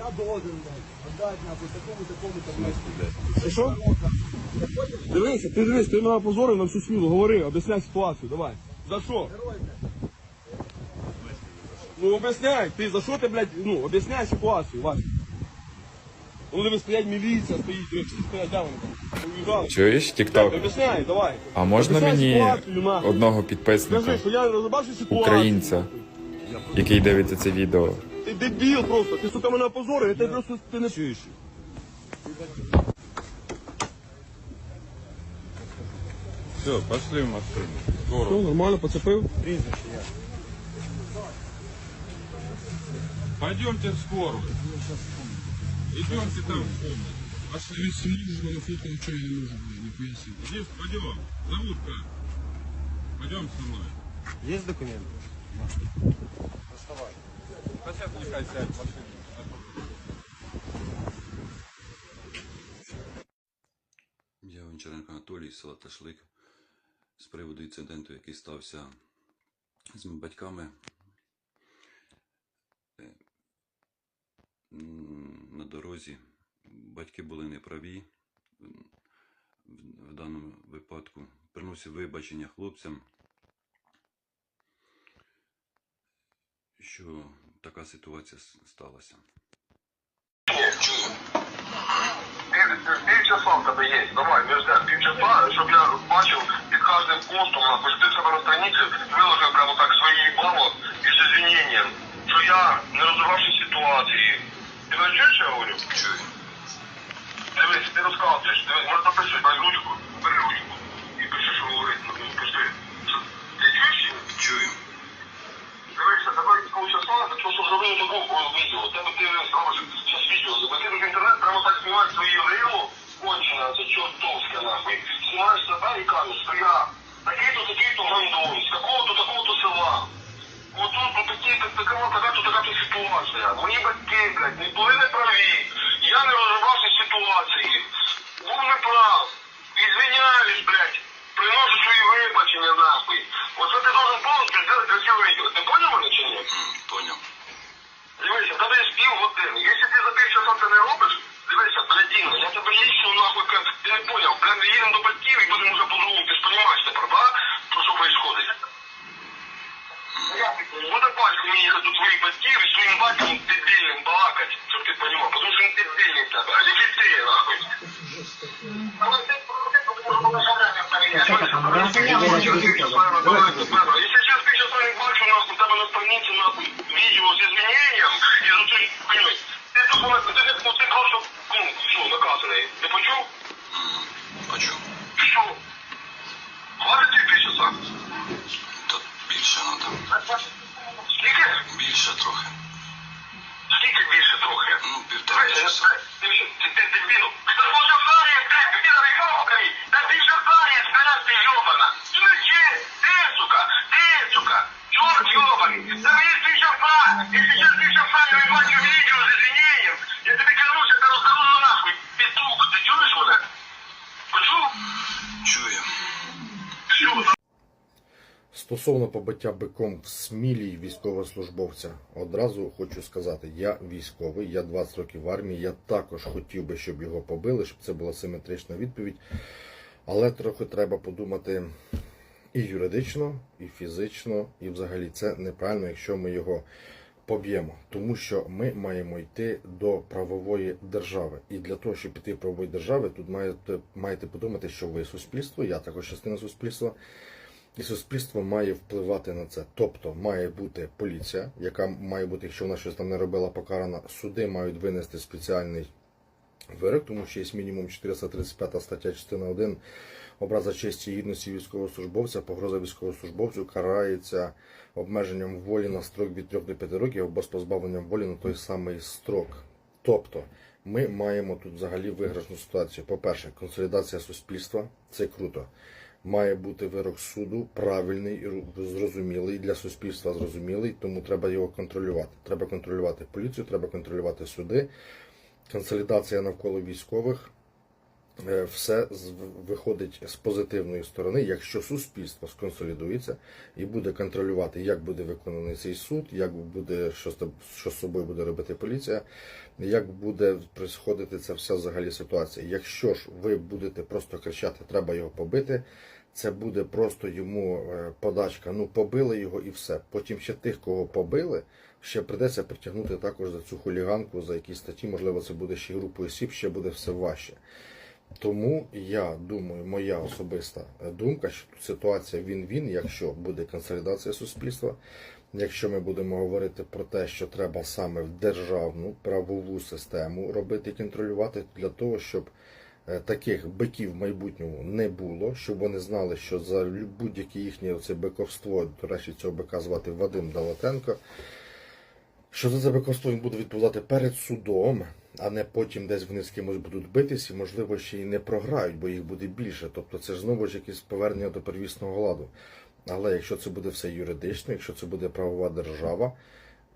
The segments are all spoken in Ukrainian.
Я должен блядь, отдать нахуй такому такому там Ти що? Дивися, ти дивись, ти мене позорив на всю світу, говори, об'ясняй ситуацію, давай. За що? Ну об'ясняй, ти за що ти, блядь, ну, об'ясняй ситуацію, Вася. Ну диви, стоять міліція, стоїть, всі стоять, де вони там? Уїжджали. Чуєш, Тікток? Об'ясняй, давай. А можна Об'ясняй мені ситуацію, нахуй. одного Скажи, підписника, що я розбавши ситуацію. українця, який дивиться це відео? Ти дебіл просто, ти, сука, мене опозорив, я тебе просто ти не чуєш. Все, пошли в машину. Скоро. Все, нормально, поцепив? Пойдемте в скорую. Идемте там в комнату. Пошли. Если нужно, на фото ничего не нужно, нихуя себе. Иди, пойдем. Зовут как? Пойдем со мной. Есть документы? Да сейчас сядь в машину. Я Гончаренко Анатолій, села Ташлик. З приводу інциденту, який стався з батьками. Е, На дорозі батьки були неправі в даному випадку. Приносив вибачення хлопцям, що така ситуація сталася. Пів, півчаса в тебе є. Давай, ждемо півчаса, щоб я бачив під кожним постом, що ти себе на страниці виложив прямо так свої бабло і з извиненням, що я не розірвавши ситуації. Ти мене чуєш, що я говорю? Чую. Дивись, ти розказуєш, дивись, може записуй, дай бери ручку і пиши, що говорить, ну, пиши. Що- Ти чуєш? чи ні? Чую. Дивися, тебе полчаса, за те, що видео, відео. Тебе ти зробиш зараз відео. Закидуєш в інтернет, прямо так знімаєш свою рило, кончено, це чортовське нахуй. Знімаєш себе і кажеш, що я такий-то, такий-то гандон, з такого-то, такого-то села. От тут, ну такі, така, така-то, така-то ситуація. Мої батьки, блядь, не були неправі. Я не розібрався з ситуації. Був неправ. Извиняюсь, блядь. Приношу свої вибачення, нахуй. Оце ти должен повністю зробити красиве відео. Ти поняв мене чи ні? Поняв. Дивися, в тебе є пів години. Якщо ти за півчаса це не робиш, дивися, блядіно, я тебе лічно нахуй, ка- ти не поняв, блядь, їдемо до батьків і будемо вже по-другому, ти ж розумієш тепер, да? Про що відбувається? Буде батько мені їхати до твоїх батьків і своїм батьком дебільним балакать, щоб ти розумів, тому що він дебільний в тебе, а не ти, нахуй. Але ти Если через пять часов не бачу, нахуй, тебе на странице, нахуй, видео с извинением, и за. Ти документ, ти, ти, ти просто, ну, що, наказаний. Ти почув? Почув. Що? Хватить тобі п'ять часа? Та більше треба. Скільки? Більше трохи. Скільки більше трохи? Ну, півтора часа. Ти дебіл? Стосовно побиття биком в Смілі військовослужбовця, одразу хочу сказати, я військовий, я 20 років в армії, я також хотів би, щоб його побили, щоб це була симетрична відповідь. Але трохи треба подумати і юридично, і фізично, і взагалі це неправильно, якщо ми його поб'ємо. Тому що ми маємо йти до правової держави. І для того, щоб піти в правової держави, тут маєте, маєте подумати, що ви суспільство, я також частина суспільства. І суспільство має впливати на це. Тобто має бути поліція, яка має бути, якщо вона щось там не робила, покарана. Суди мають винести спеціальний вирок, тому що є мінімум 435 стаття частина 1 образа честі і гідності військовослужбовця, погроза військовослужбовцю карається обмеженням волі на строк від 3 до 5 років або з позбавленням волі на той самий строк. Тобто ми маємо тут взагалі виграшну ситуацію. По-перше, консолідація суспільства це круто. Має бути вирок суду правильний і зрозумілий для суспільства зрозумілий, тому треба його контролювати. Треба контролювати поліцію, треба контролювати суди. Консолідація навколо військових все виходить з позитивної сторони, якщо суспільство сконсолідується і буде контролювати, як буде виконаний цей суд, як буде що що з собою буде робити поліція, як буде происходити ця вся взагалі ситуація. Якщо ж ви будете просто кричати, треба його побити. Це буде просто йому е, подачка. Ну, побили його і все. Потім ще тих, кого побили, ще придеться притягнути також за цю хуліганку, за якісь статті. Можливо, це буде ще група осіб, ще буде все важче. Тому я думаю, моя особиста е, думка, що тут ситуація він-він, якщо буде консолідація суспільства, якщо ми будемо говорити про те, що треба саме в державну правову систему робити контролювати для того, щоб е, таких биків в майбутньому не було, щоб вони знали, що за будь-яке їхнє оце биковство, до речі, цього бика звати Вадим Далатенко, що за це він буде відповідати перед судом, а не потім десь вони з кимось будуть битись і, можливо, ще й не програють, бо їх буде більше. Тобто це ж знову ж якесь повернення до первісного ладу. Але якщо це буде все юридично, якщо це буде правова держава,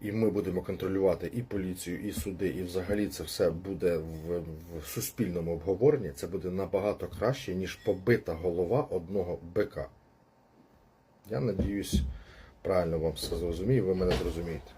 і ми будемо контролювати і поліцію, і суди, і взагалі це все буде в, в суспільному обговоренні, це буде набагато краще, ніж побита голова одного бика. Я надіюсь, правильно вам все зрозумію, ви мене зрозумієте.